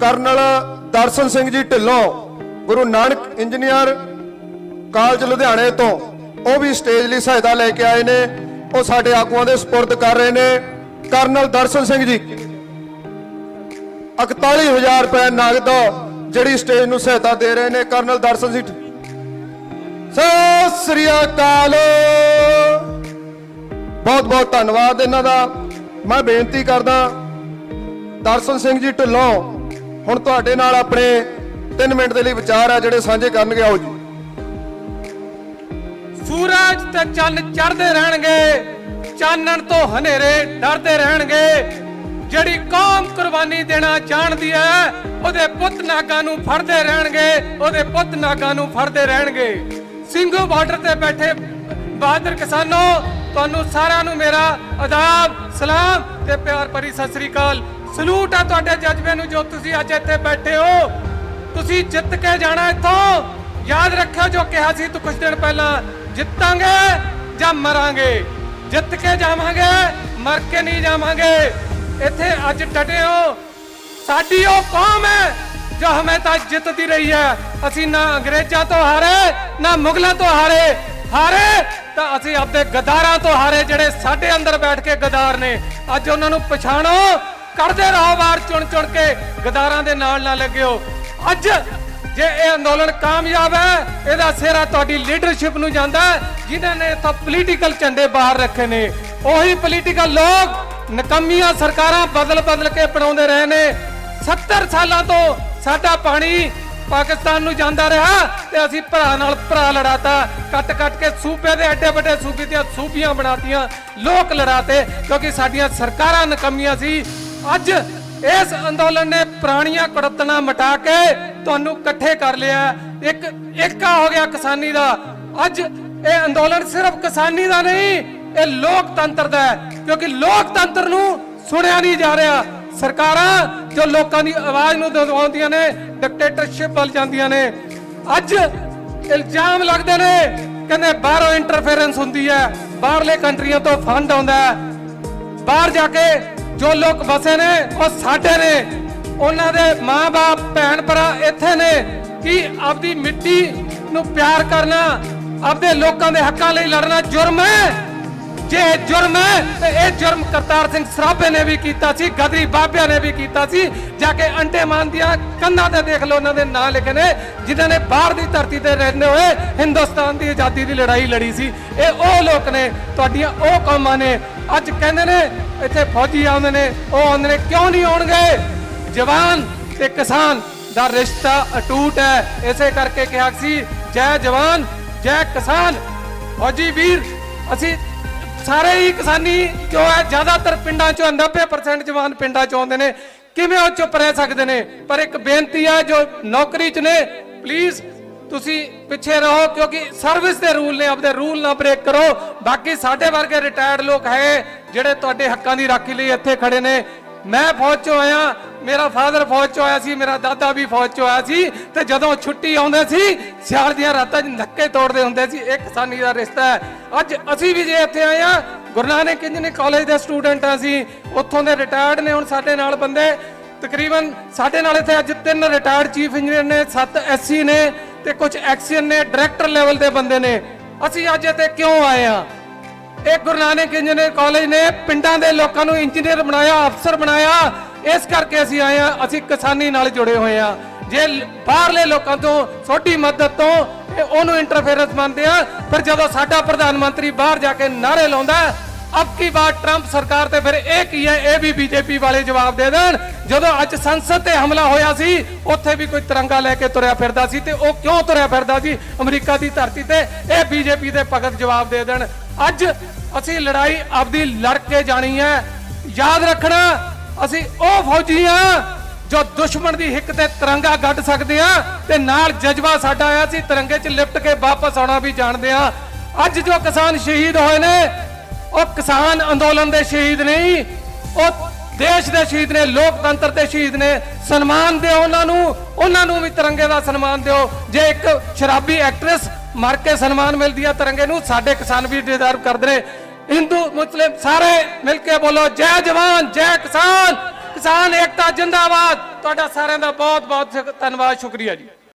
Colonel Darshan Singh ji Dhillon, Guru Nanak engineer college ਲੁਧਿਆਣੇ ਤੋਂ, ਉਹ ਵੀ ਸਟੇਜ ਲਈ ਸਹਾਇਤਾ ਲੈ ਕੇ ਆਏ ਨੇ, ਉਹ ਸਾਡੇ ਆਗੂਆਂ ਦੇ ਸਪੁਰਦ ਕਰ ਰਹੇ ਨੇ। ਕਰਨਲ ਦਰਸ਼ਨ ਸਿੰਘ ਜੀ 41000 ਰੁਪਏ ਨਗਦ ਜਿਹੜੀ ਸਟੇਜ ਨੂੰ ਸਹਾਇਤਾ ਦੇ ਰਹੇ ਨੇ ਕਰਨਲ ਦਰਸ਼ਨ ਸਿੰਘ ਸਤਿ ਸ੍ਰੀ ਅਕਾਲ। ਬਹੁਤ ਬਹੁਤ ਧੰਨਵਾਦ ਇਹਨਾਂ ਦਾ। ਮੈਂ ਬੇਨਤੀ ਕਰਦਾ, ਦਰਸ਼ਨ ਸਿੰਘ ਜੀ ਢਿੱਲੋਂ ਹੁਣ ਤੁਹਾਡੇ ਨਾਲ ਆਪਣੇ 3 ਮਿੰਟ ਦੇ ਲਈ ਵਿਚਾਰ ਆ ਜਿਹੜੇ ਸਾਂਝੇ ਕਰਨਗੇ, ਆਓ ਜੀ। ਸੂਰਜ ਤੇ ਚੰਨ ਚੜ੍ਹਦੇ ਰਹਿਣਗੇ, ਚਾਨਣ ਤੋਂ ਹਨੇਰੇ ਡਰਦੇ ਰਹਿਣਗੇ। ਜਿਹੜੀ ਕੌਮ ਕੁਰਬਾਨੀ ਦੇਣਾ ਜਾਣਦੀ ਹੈ, ਉਹਦੇ ਪੁੱਤ ਨਾਗਾਂ ਨੂੰ ਫੜਦੇ ਰਹਿਣਗੇ, ਉਹਦੇ ਪੁੱਤ ਨਾਗਾਂ ਨੂੰ ਫੜਦੇ ਰਹਿਣਗੇ। ਸਿੰਘੂ ਬਾਰਡਰ ਤੇ ਬੈਠੇ ਬਹਾਦਰ ਕਿਸਾਨੋ, ਤੁਹਾਨੂੰ ਸਾਰਿਆਂ ਨੂੰ ਮੇਰਾ ਆਦਾਬ, ਸਲਾਮ ਤੇ ਪਿਆਰ ਭਰੀ ਸਤਿ ਸ੍ਰੀ ਅਕਾਲ। ਸਲੂਟ ਹੈ ਤੁਹਾਡੇ ਜਜ਼ਬੇ ਨੂੰ ਜੋ ਤੁਸੀਂ ਅੱਜ ਇੱਥੇ ਬੈਠੇ ਹੋ। ਤੁਸੀਂ ਜਿੱਤ ਕੇ ਜਾਣਾ ਇੱਥੋਂ। ਯਾਦ ਰੱਖਿਓ ਜੋ ਕਿਹਾ ਸੀ ਤੂੰ ਕੁਝ ਦਿਨ ਪਹਿਲਾਂ, ਜਿੱਤਾਂਗੇ ਜਾਂ ਮਰਾਂਗੇ? ਜਿੱਤ ਕੇ ਜਾਵਾਂਗੇ, ਮਰ ਕੇ ਨਹੀਂ ਜਾਵਾਂਗੇ। ਇੱਥੇ ਅੱਜ ਡਟੇ ਹੋ। ਸਾਡੀ ਉਹ ਕੌਮ ਹੈ ਜੋ ਹਮੇਸ਼ਾ ਜਿੱਤਦੀ ਰਹੀ ਹੈ। ਅਸੀਂ ਨਾ ਅੰਗਰੇਜ਼ਾਂ ਤੋਂ ਹਾਰੇ, ਨਾ ਮੁਗਲਾਂ ਤੋਂ ਹਾਰੇ। ਹਾਰੇ ਤਾਂ ਅਸੀਂ ਆਪਦੇ ਗਦਾਰਾਂ ਤੋਂ ਹਾਰੇ ਜਿਹੜੇ ਸਾਡੇ ਅੰਦਰ ਬੈਠ ਕੇ ਗਦਾਰ ਨੇ। ਅੱਜ ਉਹਨਾਂ ਨੂੰ ਪਛਾਣੋ। ਕਰਦੇ ਰਹੋ ਵਾਰ ਚੁਣ ਚੁਣ ਕੇ, ਗਦਾਰਾਂ ਦੇ ਨਾਲ ਨਾ ਲੱਗਿਓ। ਅੱਜ ਜੇ ਇਹ ਅੰਦੋਲਨ ਕਾਮਯਾਬ ਹੈ, ਇਹਦਾ ਸਿਹਰਾ ਤੁਹਾਡੀ ਲੀਡਰਸ਼ਿਪ ਨੂੰ ਜਾਂਦਾ ਜਿਨ੍ਹਾਂ ਨੇ ਇੱਥੋਂ ਪੋਲੀਟੀਕਲ ਝੰਡੇ ਬਾਹਰ ਰੱਖੇ ਨੇ। ਉਹੀ ਪੋਲੀਟੀਕਲ ਲੋਕ ਨਕਮੀਆਂ ਸਰਕਾਰਾਂ ਬਦਲ ਬਦਲ ਕੇ ਬਣਾਉਂਦੇ ਰਹੇ ਨੇ। 70 ਸਾਲਾਂ ਤੋਂ ਸਾਡਾ ਪਾਣੀ ਪਾਕਿਸਤਾਨ ਨੂੰ ਜਾਂਦਾ ਰਿਹਾ ਤੇ ਅਸੀਂ ਭਰਾ ਨਾਲ ਭਰਾ ਲੜਾਤਾ। ਕੱਟ ਕੱਟ ਕੇ ਸੂਬੇ ਦੇ ਐਡੇ ਵੱਡੇ ਸੂਬੇ ਦੀਆਂ ਸੂਬੀਆਂ ਬਣਾਤੀਆਂ। ਲੋਕ ਲੜਾਤੇ, ਕਿਉਂਕਿ ਸਾਡੀਆਂ ਸਰਕਾਰਾਂ ਨਕਮੀਆਂ ਸੀ। ਅੱਜ ਇਸ ਅੰਦੋਲਨ ਨੇ ਪੁਰਾਣੀਆਂ ਕੜਤਣਾ ਮਟਾ ਕੇ ਤੁਹਾਨੂੰ ਇਕੱਠੇ ਕਰ ਲਿਆ। ਇੱਕ ਏਕਾ ਹੋ ਗਿਆ ਕਿਸਾਨੀ ਦਾ। ਅੱਜ ਇਹ ਅੰਦੋਲਨ ਸਿਰਫ ਕਿਸਾਨੀ ਦਾ ਨਹੀਂ, ਇਹ ਲੋਕਤੰਤਰ ਦਾ ਹੈ, ਕਿਉਂਕਿ ਲੋਕਤੰਤਰ ਨੂੰ ਸੁਣਿਆ ਨਹੀਂ ਜਾ ਰਿਹਾ। ਸਰਕਾਰਾਂ ਜੋ ਲੋਕਾਂ ਦੀ ਆਵਾਜ਼ ਨੂੰ ਦਬਾਉਂਦੀਆਂ ਨੇ ਡਿਕਟੇਟਰਸ਼ਿਪ ਵੱਲ ਜਾਂਦੀਆਂ ਨੇ, ਅੱਜ ਇਲਜ਼ਾਮ ਲੱਗਦੇ ਨੇ, ਕਹਿੰਦੇ ਬਾਹਰੋਂ ਇੰਟਰਫੇਰੈਂਸ ਹੁੰਦੀ ਹੈ, ਬਾਹਰਲੇ ਕੰਟਰੀਆਂ ਤੋਂ ਫੰਡ ਆਉਂਦਾ ਹੈ। ਬਾਹਰ ਜਾ ਕੇ ਜੋ ਲੋਕ ਵਸੇ ਨੇ, ਉਹ ਸਾਡੇ ਨੇ। ਉਹਨਾਂ ਦੇ ਮਾਂ-ਬਾਪ ਭੈਣ ਭਰਾ ਇੱਥੇ ਨੇ ਕਿ ਆਪਦੀ ਮਿੱਟੀ ਨੂੰ ਪਿਆਰ ਕਰਨਾ, ਆਪਦੇ ਲੋਕਾਂ ਦੇ ਹੱਕਾਂ ਲਈ ਲੜਨਾ ਜੁਰਮ ਹੈ। ਜੇ ਜੁਰਮ ਹੈ, ਤੇ ਇਹ ਜੁਰਮ ਕਰਤਾਰ ਸਿੰਘ ਸਰਾਭੇ ਨੇ ਵੀ ਕੀਤਾ ਸੀ, ਗਦਰੀ ਬਾਬਿਆਂ ਨੇ ਵੀ ਕੀਤਾ ਸੀ। ਜਾ ਕੇ ਅੰਡੇਮਾਨ ਦੀਆਂ ਕੰਨਾਂ ਤੇ ਦੇਖ ਲਓ, ਉਹਨਾਂ ਦੇ ਨਾਂ ਲਿਖੇ ਨੇ, ਜਿਨ੍ਹਾਂ ਨੇ ਬਾਹਰ ਦੀ ਧਰਤੀ ਤੇ ਰਹਿੰਦੇ ਹੋਏ ਹਿੰਦੁਸਤਾਨ ਦੀ ਆਜ਼ਾਦੀ ਦੀ ਲੜਾਈ ਲੜੀ ਸੀ। ਇਹ ਉਹ ਲੋਕ ਨੇ, ਤੁਹਾਡੀਆਂ ਉਹ ਕੌਮਾਂ ਨੇ ਅੱਜ ਕਹਿੰਦੇ ਨੇ, ਇੱਥੇ ਫੌਜੀ ਆਉਂਦੇ ਨੇ, ਉਹ ਆਉਂਦੇ ਨੇ, ਕਿਉਂ ਨਹੀਂ ਆਉਣਗੇ? ਜਵਾਨ ਤੇ ਕਿਸਾਨ ਦਾ ਰਿਸ਼ਤਾ ਅਟੂਟ ਹੈ। ਇਸੇ ਕਰਕੇ ਕਿਹਾ ਸੀ, ਜੈ ਜਵਾਨ, ਜੈ ਕਿਸਾਨ। ਫੌਜੀ ਵੀਰ, ਅਸੀਂ ਸਾਰੇ ਹੀ ਕਿਸਾਨੀ ਜੋ ਹੈ? ਜ਼ਿਆਦਾਤਰ ਪਿੰਡਾਂ ਚੋਂ 90% ਜਵਾਨ ਪਿੰਡਾਂ ਚੋਂ ਆਉਂਦੇ ਨੇ। ਕਿਵੇਂ ਉਹ ਚੁੱਪ ਰਹਿ ਸਕਦੇ ਨੇ? ਪਰ ਇੱਕ ਬੇਨਤੀ ਹੈ, ਜੋ ਨੌਕਰੀ 'ਚ ਨੇ ਪਲੀਜ਼ ਤੁਸੀਂ ਪਿੱਛੇ ਰਹੋ, ਕਿਉਂਕਿ ਸਰਵਿਸ ਦੇ ਰੂਲ ਨੇ, ਆਪਦੇ ਰੂਲ ਨਾ ਬ੍ਰੇਕ ਕਰੋ। ਬਾਕੀ ਸਾਡੇ ਵਰਗੇ ਰਿਟਾਇਰਡ ਲੋਕ ਹੈ, ਜਿਹੜੇ ਤੁਹਾਡੇ ਹੱਕਾਂ ਦੀ ਰਾਖੀ ਲਈ ਇੱਥੇ ਖੜੇ ਨੇ। ਮੈਂ ਫੌਜ ਚੋਂ ਆਇਆ, ਮੇਰਾ ਫਾਦਰ ਫੌਜ ਚੋਂ ਆਇਆ ਸੀ, ਮੇਰਾ ਦਾਦਾ ਵੀ ਫੌਜ ਚੋਂ ਆਇਆ ਸੀ, ਤੇ ਜਦੋਂ ਛੁੱਟੀ ਆਉਂਦੇ ਸੀ, ਸਿਆਲ ਦੀਆਂ ਰਾਤਾਂ 'ਚ ਨੱਕੇ ਤੋੜਦੇ ਹੁੰਦੇ ਸੀ ਇਹ ਕਿਸਾਨੀ ਦਾ ਰਿਸ਼ਤਾ ਹੈ। ਅੱਜ ਅਸੀਂ ਵੀ ਜੇ ਇੱਥੇ ਆਏ ਆ ਗੁਰੂ ਨਾਨਕ ਇੰਜੀਨੀਅਰਿੰਗ ਕਾਲਜ ਦੇ ਸਟੂਡੈਂਟ ਆ ਅਸੀਂ, ਉੱਥੋਂ ਦੇ ਰਿਟਾਇਰਡ ਨੇ ਹੁਣ ਸਾਡੇ ਨਾਲ ਬੰਦੇ। ਤਕਰੀਬਨ ਸਾਡੇ ਨਾਲ ਇੱਥੇ ਅੱਜ ਤਿੰਨ ਰਿਟਾਇਰਡ ਚੀਫ ਇੰਜੀਨੀਅਰ ਨੇ, ਸੱਤ ਐਸਸੀ ਨੇ ਤੇ ਕੁਝ ਐਕਸ਼ਨ ਨੇ, ਡਾਇਰੈਕਟਰ ਲੈਵਲ ਦੇ ਬੰਦੇ ਨੇ। ਅਸੀਂ ਅੱਜ ਇੱਥੇ ਕਿਉਂ ਆਏ ਆ ਇਹ ਗੁਰੂ ਨਾਨਕ ਇੰਜੀਨੀਅਰ ਕਾਲਜ ਨੇ ਪਿੰਡਾਂ ਦੇ ਲੋਕਾਂ ਨੂੰ ਇੰਜੀਨੀਅਰ ਬਣਾਇਆ ਅਫਸਰ ਬਣਾਇਆ। ਇਸ ਕਰਕੇ ਅਸੀਂ ਆਏ ਆ ਅਸੀਂ ਕਿਸਾਨੀ ਨਾਲ ਜੁੜੇ ਹੋਏ ਆ ਜੇ ਬਾਹਰਲੇ ਲੋਕਾਂ ਤੋਂ ਛੋਟੀ ਮਦਦ ਤੋਂ ਇਹ ਉਹਨੂੰ ਇੰਟਰਫੇਰੈਂਸ ਮੰਨਦੇ ਆ ਪਰ ਜਦੋਂ ਸਾਡਾ ਪ੍ਰਧਾਨ ਮੰਤਰੀ ਬਾਹਰ ਜਾ ਕੇ ਨਾਰੇ ਲਾਉਂਦਾ ਹੈ, ਅਬ ਕੀ ਬਾਤ ਟਰੰਪ ਤੇ ਫਿਰ ਇਹ ਕੀ ਹੈ ਇਹ ਵੀ ਬੀਜੇਪੀ ਵਾਲੇ ਜਵਾਬ ਦੇ ਦੇਣ ਜਦੋਂ ਅੱਜ ਸੰਸਦ ਤੇ ਹਮਲਾ ਹੋਇਆ ਸੀ ਉੱਥੇ ਵੀ ਕੋਈ ਤਿਰੰਗਾ ਲੈ ਕੇ ਤੁਰਿਆ ਫਿਰਦਾ ਸੀ ਤੇ ਉਹ ਕਿਉਂ ਤੁਰਿਆ ਫਿਰਦਾ ਸੀ ਅਮਰੀਕਾ ਦੀ ਧਰਤੀ ਤੇ ਇਹ ਬੀਜੇਪੀ ਦੇ ਭਗਤ ਜਵਾਬ ਦੇ ਦੇਣ ਅੱਜ ਅਸੀਂ ਲੜਾਈ ਆਪਦੀ ਲੜ ਕੇ ਜਾਣੀ ਹੈ ਯਾਦ ਰੱਖਣਾ ਅਸੀਂ ਉਹ ਫੌਜੀ ਆ ਜੋ ਦੁਸ਼ਮਣ ਦੀ ਹਿੱਕ ਤੇ ਤਿਰੰਗਾ ਗੱਡ ਸਕਦੇ ਆ ਤੇ ਨਾਲ ਜਜ਼ਬਾ ਸਾਡਾ ਆਇਆ ਸੀ ਤਿਰੰਗੇ 'ਚ ਲਿਪਟ ਕੇ ਵਾਪਸ ਆਉਣਾ ਵੀ ਜਾਣਦੇ ਆ ਅੱਜ ਜੋ ਕਿਸਾਨ ਸ਼ਹੀਦ ਹੋਏ ਨੇ ਉਹ ਕਿਸਾਨ ਅੰਦੋਲਨ ਦੇ ਸ਼ਹੀਦ ਨਹੀਂ ਉਹ ਦੇਸ਼ ਦੇ ਸ਼ਹੀਦ ਨੇ, ਲੋਕਤੰਤਰ ਦੇ ਸ਼ਹੀਦ ਨੇ। ਸਨਮਾਨ ਦਿਓ ਉਹਨਾਂ ਨੂੰ ਉਹਨਾਂ ਨੂੰ ਵੀ ਤਿਰੰਗੇ ਦਾ ਸਨਮਾਨ ਦਿਓ। ਜੇ ਇੱਕ ਸ਼ਰਾਬੀ ਐਕਟਰੈਸ ਮਰ ਕੇ ਸਨਮਾਨ ਮਿਲਦੀ ਆ ਤਿਰੰਗੇ ਨੂੰ, ਸਾਡੇ ਕਿਸਾਨ ਵੀ ਡਿਜ਼ਰਵ ਕਰਦੇ ਨੇ। ਹਿੰਦੂ, ਮੁਸਲਿਮ ਸਾਰੇ ਮਿਲ ਕੇ ਬੋਲੋ, ਜੈ ਜਵਾਨ, ਜੈ ਕਿਸਾਨ। ਕਿਸਾਨ ਏਕਤਾ ਜਿੰਦਾਬਾਦ। ਤੁਹਾਡਾ ਸਾਰਿਆਂ ਦਾ ਬਹੁਤ ਬਹੁਤ ਧੰਨਵਾਦ, ਸ਼ੁਕਰੀਆ ਜੀ।